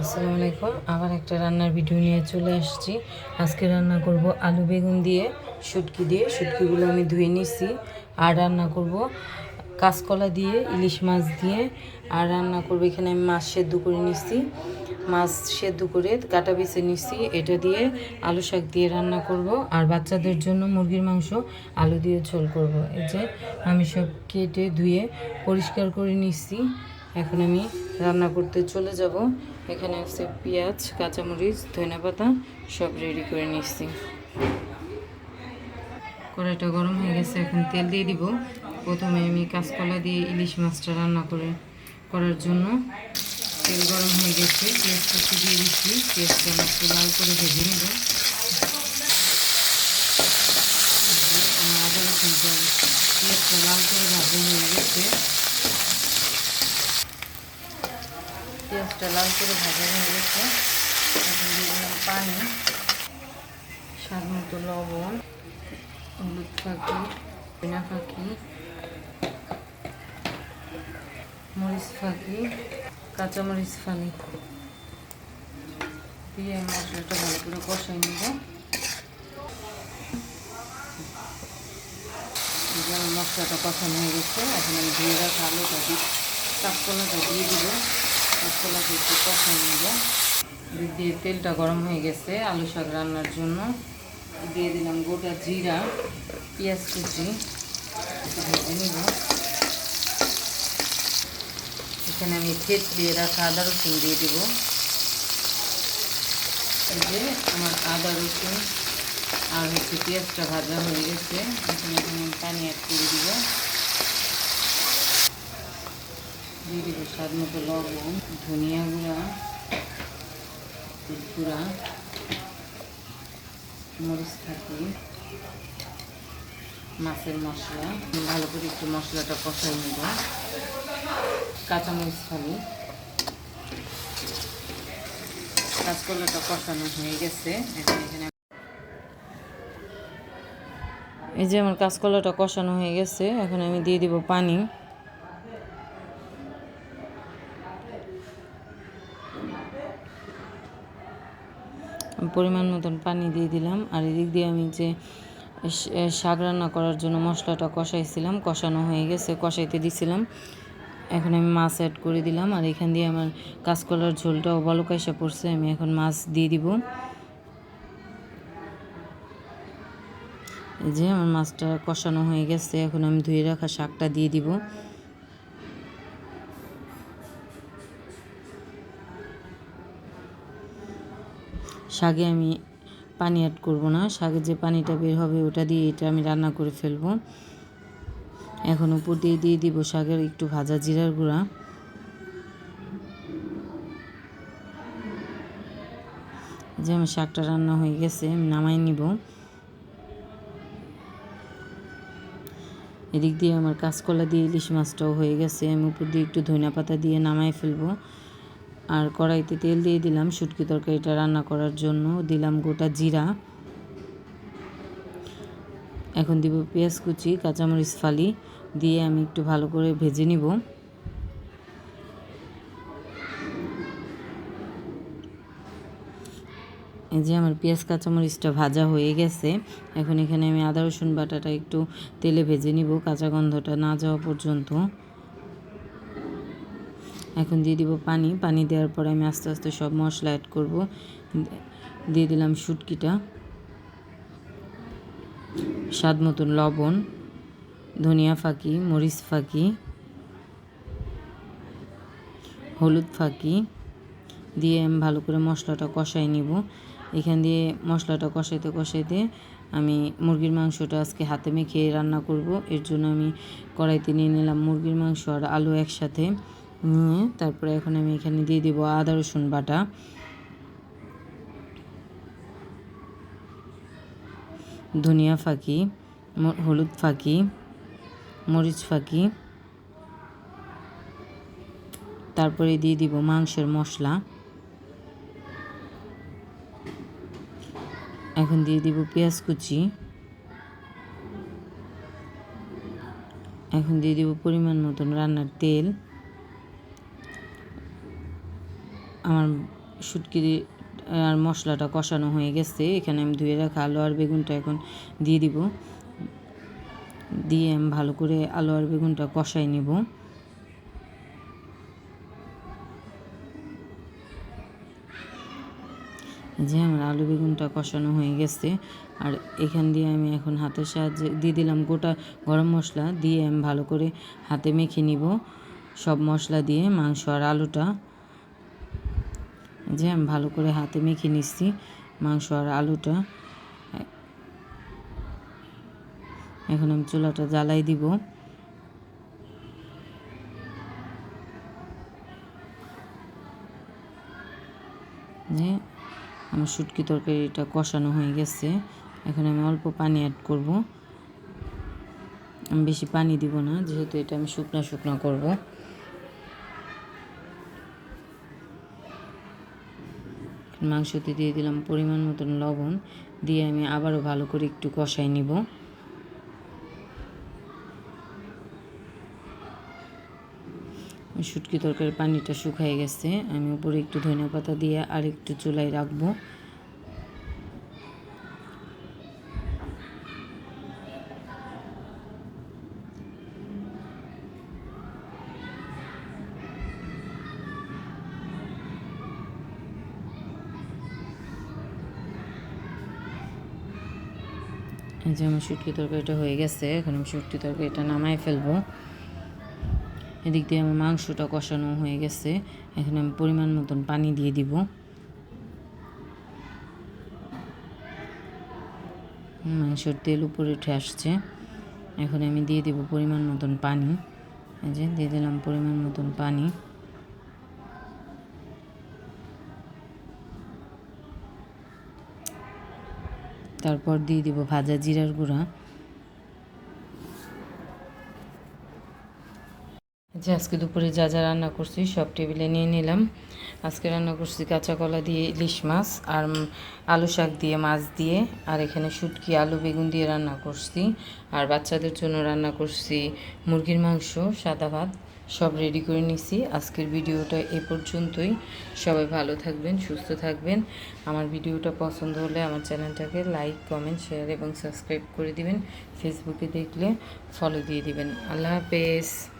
আসসালামু আলাইকুম। আবার একটা রান্নার ভিডিও নিয়ে চলে আসছি। আজকে রান্না করব আলু বেগুন দিয়ে, শুটকি দিয়ে। শুটকিগুলো আমি ধুয়ে নিছি। আর রান্না করব কাঁচকলা দিয়ে, ইলিশ মাছ দিয়ে। আর রান্না করব এখানে আমি মাছ সেদ্ধ করে নিছি। মাছ সেদ্ধ করে কাটা বেছে নিছি। এটা দিয়ে আলু শাক দিয়ে রান্না করব। আর বাচ্চাদের জন্য মুরগির মাংস আলু দিয়ে ঝোল করব। এই যে আমি সব কেটে ধুয়ে পরিষ্কার করে নিচ্ছি এখন আমি রান্না করতে চলে যাব। এখানে আছে পেঁয়াজ, কাঁচামরিচ ধনে পাতা সব রেডি করে নিচ্ছি। কড়াইটা গরম হয়ে গেছে, এখন তেল দিয়ে দিব। প্রথমে আমি কাঁচকলা দিয়ে ইলিশ মাছটা রান্না করে করার জন্য। তেল গরম হয়ে গেছে, পেঁয়াজটা দিয়ে দিচ্ছি। পেঁয়াজটা একটু লাল করে ভেজে নেব। আদা রসুনটা পেঁয়াজটা লাল করে ভাজা হয়ে গেছে। পেঁয়াজটা লাল করে ভাজা হয়ে গেছে। এখন দিয়ে দিলাম পানি। স্বাদ মতো লবণ, হলুদ পাখি বিনা পাখি মরিচ ফাঁকি, কাঁচামরিচ ফাঁকি। দিয়ে মশলাটা ভালো করে কষাই নেব। মশলাটা কষানো হয়ে গেছে, এখন আমি ধুয়ে রাখা আলুটা দিই কাঁচকলাটা দিয়ে দিব। দিয়ে তেলটা গরম হয়ে গেছে আলু শাক রান্নার জন্য। দিয়ে দিলাম গোটা জিরা, পেঁয়াজ কুচি ভেজে নিব। এখানে আমি থেতলিয়ে রাখা আদা রসুন দিয়ে দিব। এই যে আমার আদা রসুন আর হচ্ছে পেঁয়াজটা ভাজা হয়ে গেছে। এখানে পানি অ্যাড করে দিব। দিয়ে দিব স্বাদ মতো লবণ, ধনিয়া গুঁড়া গুঁড়া, মরিচ থাকি, মাছের মশলা। ভালো করে একটু মশলাটা কষাই নেব। কাঁচামরিচ খালি কাঁচকলাটা কষানো হয়ে গেছে। এখানে এই যে আমার কাঁচকলাটা কষানো হয়ে গেছে। এখন আমি দিয়ে দিব পানি। পরিমাণ মতন পানি দিয়ে দিলাম। আর এদিক দিয়ে আমি যে শাক রান্না করার জন্য মশলাটা কষাইছিলাম, কষানো হয়ে গেছে, কষাইতে দিছিলাম। এখন আমি মাছ অ্যাড করে দিলাম। আর এখান দিয়ে আমার কাঁচকলার ঝোলটাও বলকাইসা পড়ছে, আমি এখন মাছ দিয়ে দিব। এই যে আমার মাছটা কষানো হয়ে গেছে, এখন আমি ধুয়ে রাখা শাকটা দিয়ে দিব। শাকে আমি পানি অ্যাড করব না। শাকের যে পানিটা বের হবে ওটা দিয়ে এটা আমি রান্না করে ফেলব। এখন উপর দিয়ে দিয়ে দিব শাকের একটু ভাজা জিরার গুঁড়া। যে আমার শাকটা রান্না হয়ে গেছে, আমি নামাই নিব। এদিক দিয়ে আমার কাঁচকলা দিয়ে ইলিশ মাছটাও হয়ে গেছে। আমি উপর দিয়ে একটু ধনিয়া পাতা দিয়ে নামাই ফেলব। আর কড়াইতে তেল দিয়ে দিলাম শুটকি তরকারিটা রান্না করার জন্য। দিলাম গোটা জিরা। এখন দিব পেঁয়াজ কুচি, কাঁচামরিচ ফালি দিয়ে আমি একটু ভালো করে ভেজে নিব। এই যে আমার পেঁয়াজ, কাঁচামরিচটা ভাজা হয়ে গেছে। এখন এখানে আমি আদা রসুন বাটাটা একটু তেলে ভেজে নিব, কাঁচা গন্ধটা না যাওয়া পর্যন্ত। এখন দিয়ে দিব পানি। পানি দেওয়ার পরে আমি আস্তে আস্তে সব মশলা অ্যাড করব। দিয়ে দিলাম শুটকিটা, স্বাদ মতন লবণ, ধনিয়া ফাঁকি, মরিচ ফাঁকি, হলুদ ফাঁকি দিয়ে আমি ভালো করে মশলাটা কষাই নিব। এখান দিয়ে মশলাটা কষাইতে কষাইতে আমি মুরগির মাংসটা আজকে হাতে মেখে রান্না করব। এর জন্য আমি কড়াইতে নিয়ে নিলাম মুরগির মাংস আর আলু একসাথে। নিয়ে তারপরে এখন আমি এখানে দিয়ে দিব আদা, রসুন বাটা। ধনিয়া ফাঁকি হলুদ ফাঁকি, মরিচ ফাঁকি। তারপরে দিয়ে দিব মাংসের মশলা। এখন দিয়ে দিব পেঁয়াজ কুচি। এখন দিয়ে দিব পরিমাণ মতন রান্নার তেল। আমার শুটকি আর মশলাটা কষানো হয়ে গেছে। এখানে আমি ধুয়ে রাখা আলু আর বেগুনটা এখন দিয়ে দিব। দিয়ে আমি ভালো করে আলু আর বেগুনটা কষাই নিব। যে আমার আলু বেগুনটা কষানো হয়ে গেছে। আর এখান দিয়ে আমি এখন হাতের সাহায্যে দিয়ে দিলাম গোটা গরম মশলা দিয়ে আমি ভালো করে হাতে মেখে নিব। সব মশলা দিয়ে মাংস আর আলুটা। যে আমি ভালো করে হাতে মেখে নিচ্ছি মাংস আর আলুটা। এখন আমি চুলাটা জ্বালাই দিব। যে আমার শুটকি তরকারিটা কষানো হয়ে গেছে। এখন আমি অল্প পানি অ্যাড করব। আমি বেশি পানি দিব না, যেহেতু এটা আমি শুকনো শুকনো করব। মাংসতে দিয়ে দিলাম পরিমাণ মতন লবণ, দিয়ে আমি আবারও ভালো করে একটু কষাই নিব। শুটকি তরকারির পানিটা শুকায় গেছে, আমি উপরে একটু ধনে পাতা দিয়ে আর একটু চুলাই রাখব। যে আমার শুটকি তরকারিটা হয়ে গেছে, এখন আমি শুটকি তরকারিটা নামাই ফেলব। এদিক দিয়ে আমার মাংসটা কষানো হয়ে গেছে, এখন আমি পরিমাণ মতন পানি দিয়ে দিব। মাংসর তেল উপরে উঠে আসছে, এখন আমি দিয়ে দিব পরিমাণ মতন পানি। এই যে দিয়ে দিলাম পরিমাণ মতন পানি। তারপর দিয়ে দিব ভাজা জিরার গুঁড়া। যে আজকে দুপুরে যা যা রান্না করছি সব টেবিলে নিয়ে নিলাম। আজকে রান্না করছি কাঁচা কলা দিয়ে ইলিশ মাছ আর আলু শাক দিয়ে মাছ দিয়ে। আর এখানে শুটকি, আলু, বেগুন দিয়ে রান্না করছি। আর বাচ্চাদের জন্য রান্না করছি মুরগির মাংস, সাদা ভাত। সব রেডি করে নিছি। আজকের ভিডিওটা এ পর্যন্তই। সবাই ভালো থাকবেন, সুস্থ থাকবেন। আমার ভিডিওটা পছন্দ হলে আমার চ্যানেলটাকে লাইক কমেন্ট শেয়ার এবং সাবস্ক্রাইব করে দিবেন। ফেসবুকে দেখলে ফলো দিয়ে দিবেন। আল্লাহ হাফেজ।